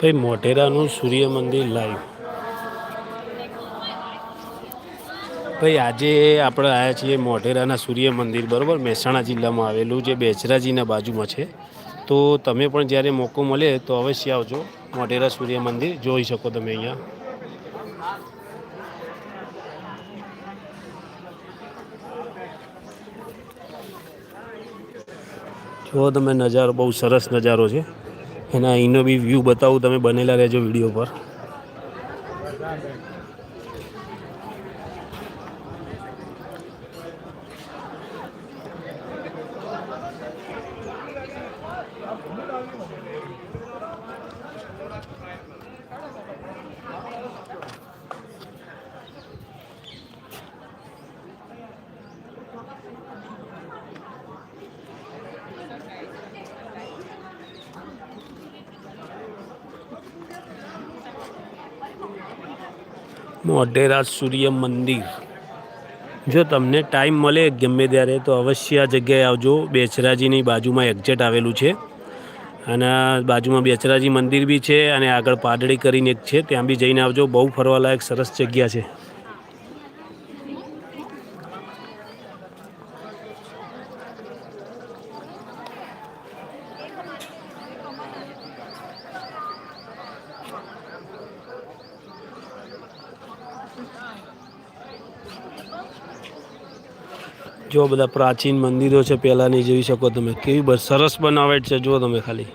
ભાઈ, મોઢેરાનું સૂર્ય મંદિર લાઈવ ભાઈ, આજે આપણે આવ્યા છીએ મોઢેરાના સૂર્ય મંદિર બરાબર? મહેસાણા જિલ્લામાં આવેલું જે બેચરાજીના બાજુમાં છે. તો તમે પણ જ્યારે મોકો મળે તો અવશ્ય આવજો મોઢેરા સૂર્ય મંદિર જોઈ શકો તમે અહીંયા. જો તમે નજારો, બહુ સરસ નજારો છે. એના અહીંનો બી વ્યૂ બતાવું તમે બનેલા રહેજો વીડિયો પર. મોઢેરા સૂર્ય મંદિર. જો તમને ટાઈમ મળે ગમે ત્યારે, તો અવશ્ય આ જગ્યાએ આવજો. બેચરાજીની બાજુમાં એક્ઝેટ આવેલું છે. અને બાજુમાં બેચરાજી મંદિર બી છે અને આગળ પાદળી કરીને એક છે. ત્યાં બી જઈને આવજો. બહુ ફરવાલાયક, સરસ જગ્યા છે. જો બધા પ્રાચીન મંદિરો છે, પહેલાંની જોઈ શકો તમે. કેવી સરસ બનાવટ છે જો તમે ખાલી.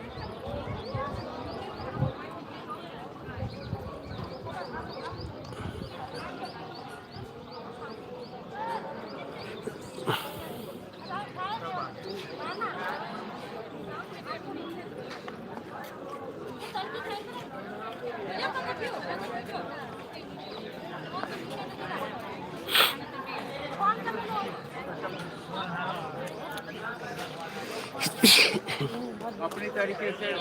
अपनी तरीके से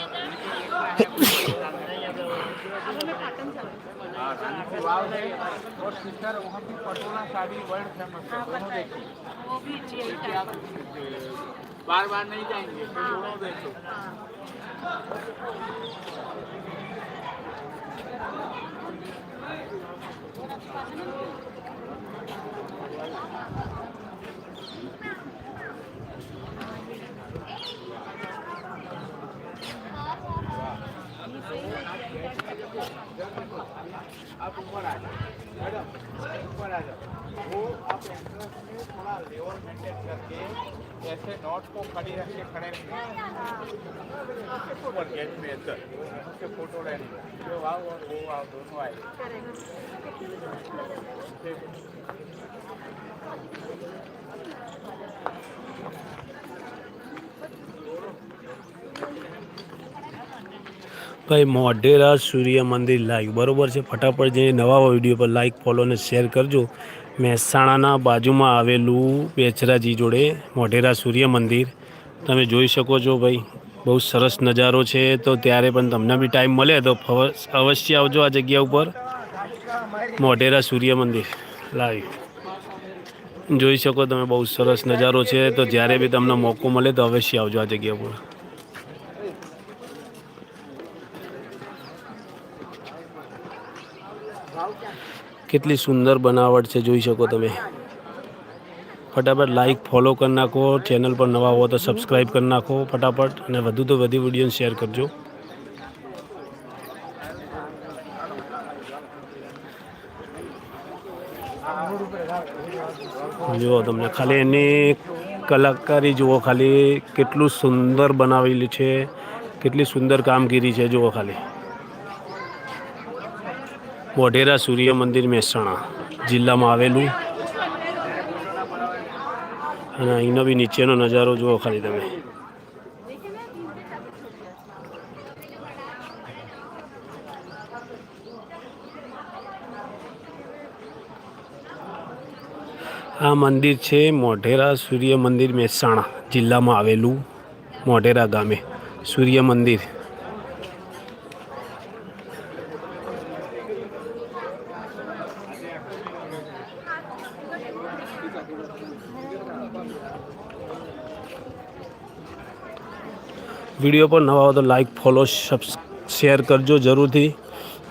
हाँ, रानी की वाव है और सिस्टर वहाँ की पटोला साड़ी वर्ल्ड फेमस है दोनों देखिए वो भी जी क्योंकि आप बार बार नहीं जाएंगे तो दोनों देखो आप ऊपर आ जाओ मैडम ऊपर आ जाओ वो आप एंट्रेंस में थोड़ा लेवल मेंटेन करके ऐसे नॉट को खड़ी रख के खड़े रहेंगे ऊपर गेट में अंदर उसके फोटो लेने जो आओ और वो आओ दोनों आए ભાઈ મોઢેરા સૂર્ય મંદિર લાઈવ. બરોબર છે? ફટાફટ જઈને નવા વીડિયો પર લાઈક ફોલો અને શેર કરજો. મહેસાણાના બાજુમાં આવેલું બેચરાજી જોડે મોઢેરા સૂર્ય મંદિર તમે જોઈ શકો છો ભાઈ, બહુ સરસ નજારો છે. તો ત્યારે પણ તમને બી ટાઈમ મળે તો અવશ્ય આવજો આ જગ્યા ઉપર. મોઢેરા સૂર્ય મંદિર લાઈવ. જોઈ શકો તમે બહુ સરસ નજારો છે. તો જ્યારે બી તમને મોકો મળે તો અવશ્ય આવજો આ જગ્યા ઉપર. કેટલી સુંદર બનાવટ છે, જોઈ શકો તમે. ફટાફટ લાઈક ફોલો કરી નાખો. ચેનલ પર નવા હો તો સબસ્ક્રાઈબ કરી નાખો ફટાફટ. અને વધુ તો વધુ વીડિયો શેર કરજો. જુઓ તમને, ખાલી એની કલાકારી જુઓ, ખાલી કેટલું સુંદર બનાવેલી છે, કેટલી સુંદર કામગીરી છે, જુઓ ખાલી. મોઢેરા સૂર્ય મંદિર મહેસાણા જિલ્લામાં આવેલું. અને અહીંનો બી નીચેનો નજારો જુઓ ખાલી તમે. આ મંદિર છે મોઢેરા સૂર્ય મંદિર મહેસાણા જિલ્લામાં આવેલું મોઢેરા ગામે. સૂર્ય મંદિર. વીડિયો પર નવા હોય તો લાઇક ફોલો શેર કરજો જરૂરથી.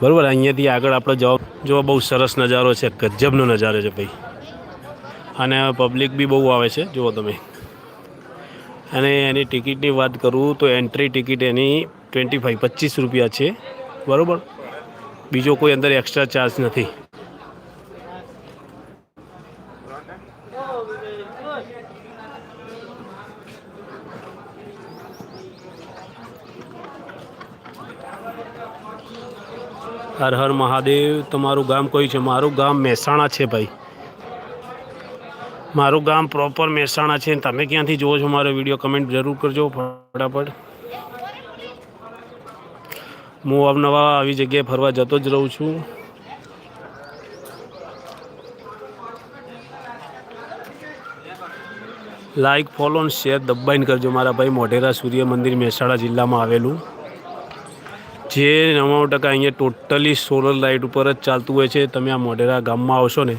બરાબર? અહીંયાથી આગળ આપણે જવા જો બહુ સરસ નજારો છે, ગજબનો નજારો છે ભાઈ. અને પબ્લિક બી બહુ આવે છે, જુઓ તમે. અને એની ટિકિટની વાત કરું તો એન્ટ્રી ટિકિટ એની ટ્વેન્ટી ફાઈવ પચીસ રૂપિયા છે. બરાબર? બીજો કોઈ અંદર એક્સ્ટ્રા ચાર્જ નથી. હર હર મહાદેવ, તમારું ગામ કયું છે? મારું ગામ મહેસાણા છે ભાઈ. મારું ગામ પ્રોપર મહેસાણા છે. તમે ક્યાંથી જુઓ છો મારો વીડિયો કમેન્ટ જરૂર કરજો ફટાફટ. હું અવનવા આવી જગ્યાએ ફરવા જતો જ રહું છું. લાઈક ફોલો અને શેર દબાઈને કરજો મારા ભાઈ મોઢેરા સૂર્ય મંદિર મહેસાણા જિલ્લામાં આવેલું. જે નવ્વાણું ટકા અહીંયા ટોટલી સોલર લાઇટ ઉપર જ ચાલતું હોય છે. તમે આ મોઢેરા ગામમાં આવશો ને,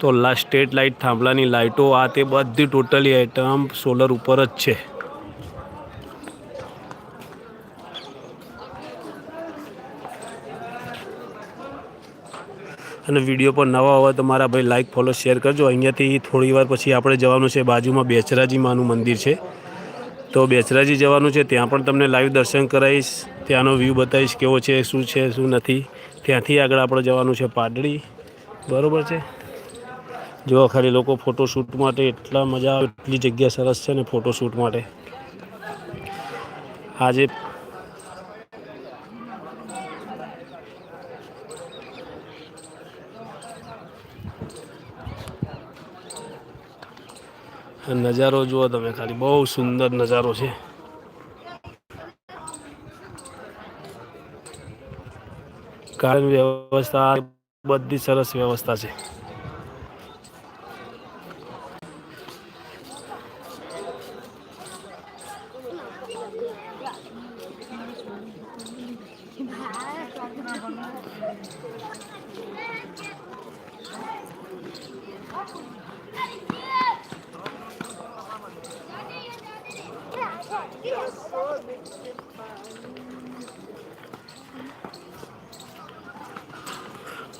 તો લાસ્ટ સ્ટેટ લાઇટ થાંભલાની લાઇટો, આ તે બધી ટોટલી આઇટમ સોલર ઉપર જ છે. અને વીડિયો પર નવા હોય તો મારા ભાઈ લાઇક ફોલો શેર કરજો. અહીંયાથી થોડી વાર પછી આપણે જવાનું છે બાજુમાં બેચરાજી માનું મંદિર છે. તો બેચરાજી જવાનું છે, ત્યાં પણ તમને લાઈવ દર્શન કરાવીશ. ત્યાંનો વ્યૂ બતાવીશ કેવો છે, શું છે, શું નથી. ત્યાંથી આગળ આપણે જવાનું છે પાડડી બરાબર છે? જો ખાલી લોકો ફોટોશૂટ માટે એટલા મજા આવે, એટલી જગ્યા સરસ છે ને ફોટોશૂટ માટે. આજે નજારો જુઓ તમે ખાલી. બહુ સુંદર નજારો છે. કારણ વ્યવસ્થા બધી સરસ વ્યવસ્થા છે.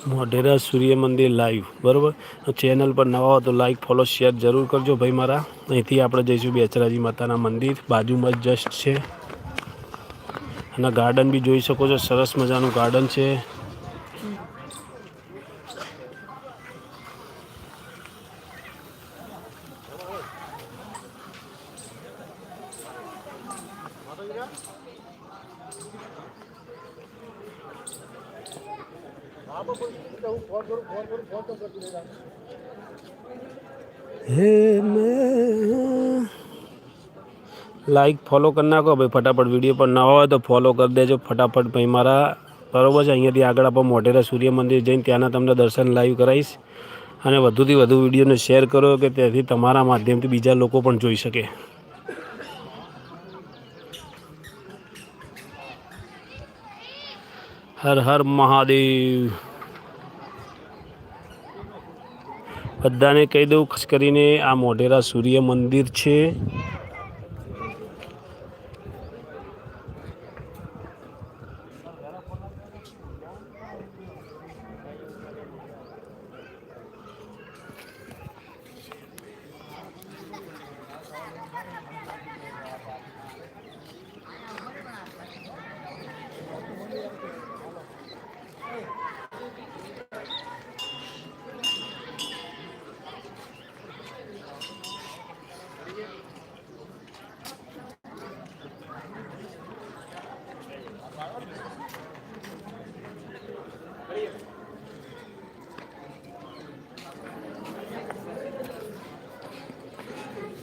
મોઢેરા સૂર્ય મંદિર લાઈવ બરાબર? ચેનલ પર નવા હો તો લાઈક ફોલો શેર જરૂર કરજો ભાઈ મારા. અહીંથી આપણે જઈશું બેચરાજી માતાના મંદિર. બાજુમાં જ જસ્ટ છે. અને ગાર્ડન બી જોઈ શકો છો, સરસ મજાનું ગાર્ડન છે. હે લાઈક ફોલો કરી નાખો. ભાઈ ફટાફટ વીડિયો પર ના હોય તો ફોલો કરી દેજો. ફટાફટ ભાઈ મારા, બરોબર છે? અહીંયાથી આગળ આપણે મોઢેરા સૂર્ય મંદિર જઈને ત્યાંના તમને દર્શન લાઈવ કરાવીશ. અને વધુથી વધુ વિડીયોને શેર કરો કે તેથી તમારા માધ્યમથી બીજા લોકો પણ જોઈ શકે. હર હર મહાદેવ. બધાને કહી દઉં ખાસ કરીને આ મોઢેરા સૂર્ય મંદિર છે.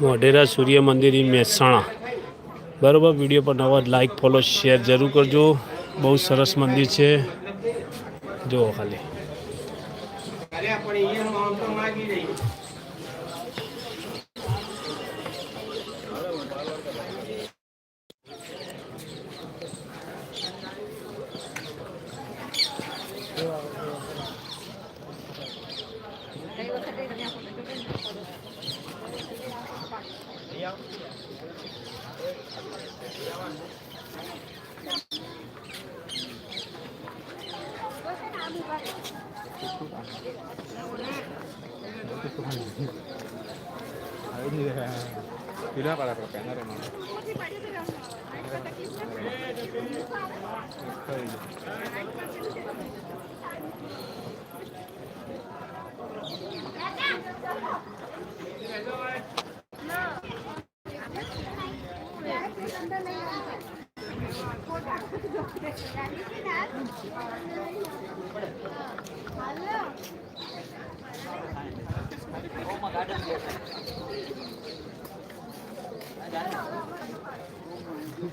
મોઢેરા સૂર્ય મંદિર ઇન મહેસાણા. બરાબર વીડિયો પર નવા લાઈક ફોલો શેર જરૂર કરજો. બહુ સરસ મંદિર છે. જુઓ ખાલી. Tira para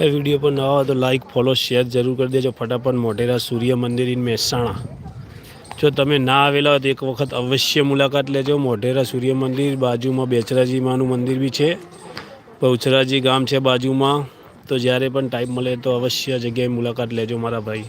ભાઈ વીડિયો પર નવા હોય તો લાઈક ફોલો શેર જરૂર કરી દેજો. ફટાફટ મોઢેરા સૂર્ય મંદિર ઇન મહેસાણા. જો તમે ના આવેલા હોય તો એક વખત અવશ્ય મુલાકાત લેજો. મોઢેરા સૂર્ય મંદિર, બાજુમાં બેચરાજી માનું મંદિર બી છે. બહુચરાજી ગામ છે બાજુમાં. તો જ્યારે પણ ટાઈમ મળે તો અવશ્ય જગ્યાએ મુલાકાત લેજો મારા ભાઈ.